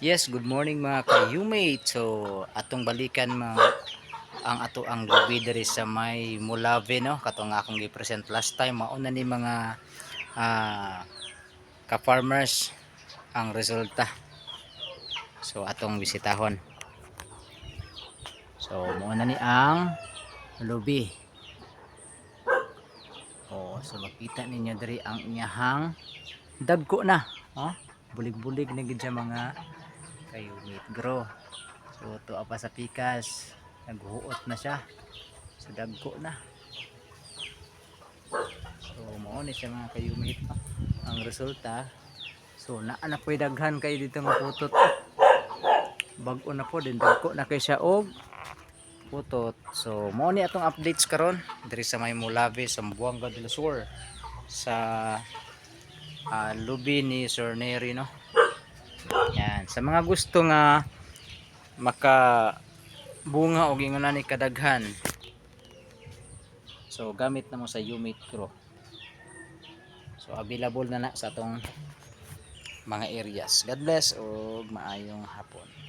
Yes, good morning mga ka-humate. So, atong balikan mga ang ato ang lubi diri sa may Mulave no katong akong gi-present last time mauna ni mga ah, ka-farmers ang resulta. So, atong bisitahon. So, mauna ni ang lubi. Oh, so makita ninyo diri ang inyahang dagko na, oh. Bulig-bulig na gid mga kayo meat grow. So to pa sa pikas, naghuot na siya. So dagko na. So mao ni siya mga kayo meat ang resulta. So naa na po'y daghan kay dito nga putot. Bag-o na po din dagko na kay siya og putot. So mao ni atong updates karon diri sa may Mulave sa Buanga del Sur sa ah, lubi ni Sir Neri no. Yan, sa mga gusto nga maka bunga o gingon ni kadaghan. So gamit na mo sa Umate Pro. So available na na sa atong mga areas. God bless o maayong hapon.